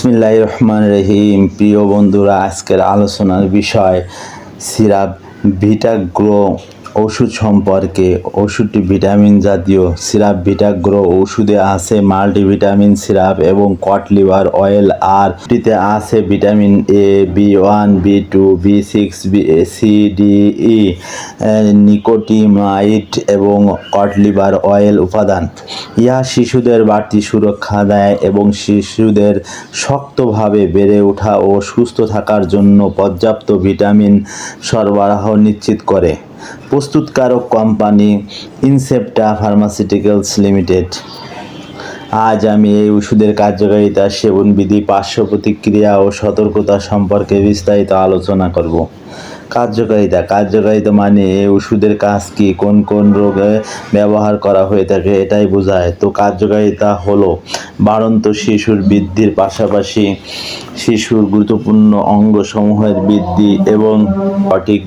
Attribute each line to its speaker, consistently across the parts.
Speaker 1: বিসমিল্লাহ রহমান রহিম। প্রিয় বন্ধুরা আজকের আলোচনার বিষয় সিরাপ ভিটাগ্রো। ওষুধ সম্পর্কে ওষুধটি ভিটামিন জাতীয় সিরাপ, ভিটাগ্রো ওষুধে আছে, মাল্টিভিটামিন সিরাপ এবং কট লিভার অয়েল, আর টিতে আছে vitamin A, B one, B two, B six, B C, D, E nicotinamide এবং কট লিভার অয়েল উপাদান। ইহা শিশুদের বাড়তি সুরক্ষা দেয় এবং শিশুদের শক্তভাবে বেড়ে ওঠা ও সুস্থ থাকার জন্য পর্যাপ্ত ভিটামিন সরবরাহ নিশ্চিত করে। প্রস্তুতকারক কোম্পানি ইনসেপ্টা ফার্মাসিউটিক্যালস লিমিটেড। আজ আমি এই ওষুধের কার্যকারিতা, সেবনবিধি, পার্শ্ব প্রতিক্রিয়া ও সতর্কতা সম্পর্কে বিস্তারিত আলোচনা করব। কার্যকারিতা। কার্যকারিতা মানে ওষুধের কাজ কি? কোন কোন রোগে ব্যবহার করা হয়ে থাকে এটাই বোঝায়। তো কার্যকারিতা হলো বাড়ন্ত শিশুর বৃদ্ধির পাশাপাশি শিশুর গুরুত্বপূর্ণ অঙ্গসমূহের বৃদ্ধি এবং সঠিক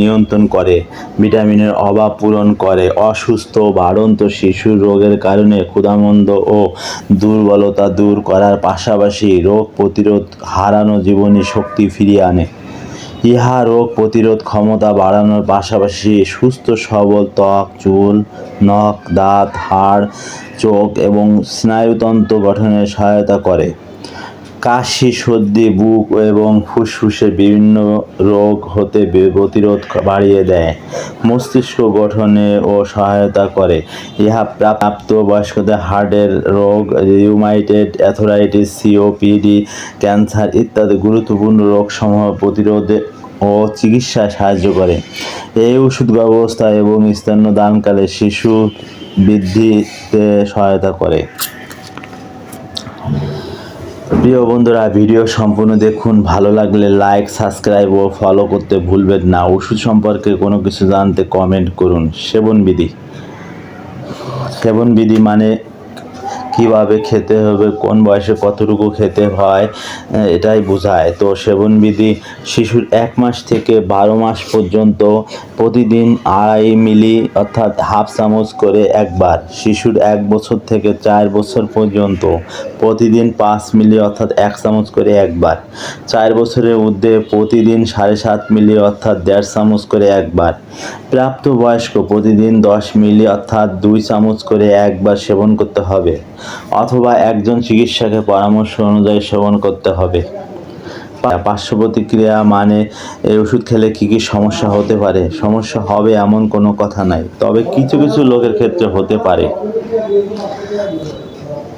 Speaker 1: নিয়ন্ত্রণ করে, ভিটামিনের অভাব পূরণ করে, অসুস্থ বাড়ন্ত শিশুর রোগের কারণে ক্ষুধামন্দ ও দুর্বলতা দূর করার পাশাপাশি রোগ প্রতিরোধ হারানো জীবনী শক্তি ফিরিয়ে আনে। ইহা রোগ প্রতিরোধ ক্ষমতা বাড়ানোর পাশাপাশি সুস্থ, সবল ত্বক, চুল, নখ, দাঁত, হাড়, চোখ এবং স্নায়ুতন্ত্র গঠনে সহায়তা করে। কাশি, সর্দি, বুক এবং ফুসফুসের বিভিন্ন রোগ হতে প্রতিরোধ বাড়িয়ে দেয়। মস্তিষ্ক গঠনে ও সহায়তা করে। ইহা প্রাপ্ত বয়স্কদের হার্টের রোগ, রিউমাইটেড অ্যাথরাইটিস, সিওপিডি, ক্যান্সার ইত্যাদি গুরুত্বপূর্ণ রোগসমূহ প্রতিরোধে ও চিকিৎসায় সাহায্য করে। এই ওষুধ ব্যবস্থা এবং স্তন্যদানকালে শিশু বৃদ্ধিতে সহায়তা করে। প্রিয় বন্ধুরা, ভিডিও সম্পূর্ণ দেখুন। ভালো লাগলে লাইক সাবস্ক্রাইব ও ফলো করতে ভুলবেন না। ওষুধ সম্পর্কে কোনো কিছু জানতে কমেন্ট করুন। সেবনবিধি। সেবনবিধি মানে কীভাবে খেতে হবে, কোন বয়সে কতটুকু খেতে হয় এটাই বোঝায়। তো সেবনবিধি শিশুর এক মাস থেকে বারো মাস পর্যন্ত প্রতিদিন আড়াই মিলি অর্থাৎ হাফ চামচ করে একবার, শিশুর এক বছর থেকে চার বছর পর্যন্ত প্রতিদিন পাঁচ মিলি অর্থাৎ এক চামচ করে একবার, চার বছরের ঊর্ধ্বে প্রতিদিন সাড়ে সাত মিলি অর্থাৎ দেড় চামচ করে একবার, প্রাপ্তবয়স্ক প্রতিদিন দশ মিলি অর্থাৎ দুই চামচ করে একবার সেবন করতে হবে। অথবা একজন চিকিৎসকের পরামর্শ অনুযায়ী সেবন করতে হবে। পার্শ্ব প্রতিক্রিয়া মানে এই ওষুধ খেলে কি কি সমস্যা হতে পারে? সমস্যা হবে এমন কোনো কথা নাই, তবে কিছু কিছু লোকের ক্ষেত্রে হতে পারে।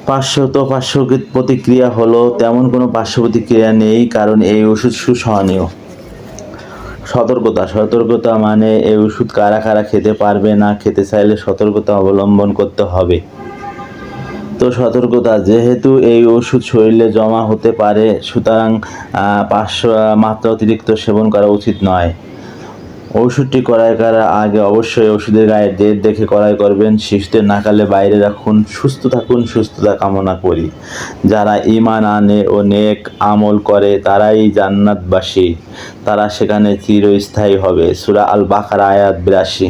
Speaker 1: পার্শ্ব তো পার্শ্ব প্রতিক্রিয়া হলো, তেমন কোনো পার্শ্ব প্রতিক্রিয়া নেই, কারণ এই ওষুধ সুসহনীয়। সতর্কতা সতর্কতা মানে এই ওষুধ কারা কারা খেতে পারবে না, খেতে চাইলে সতর্কতা অবলম্বন করতে হবে। তো সতর্কতা যেহেতু এই ওষুধ শরীরে জমা হতে পারে, সুতরাং পাঁচশো মাত্রা অতিরিক্ত সেবন করা উচিত নয়। ওষুধটি ক্রয় করার আগে অবশ্যই ওষুধের গায়ে ডেট দেখে ক্রয় করবেন, শিশুদের নাকালে বাইরে রাখুন, সুস্থ থাকুন, সুস্থতা কামনা করি। যারা ইমান আনে ও নেক আমল করে, তারাই জান্নাতবাসী। তারা সেখানে চিরস্থায়ী হবে। সুরা আল বাকার আয়াত বিরাশি।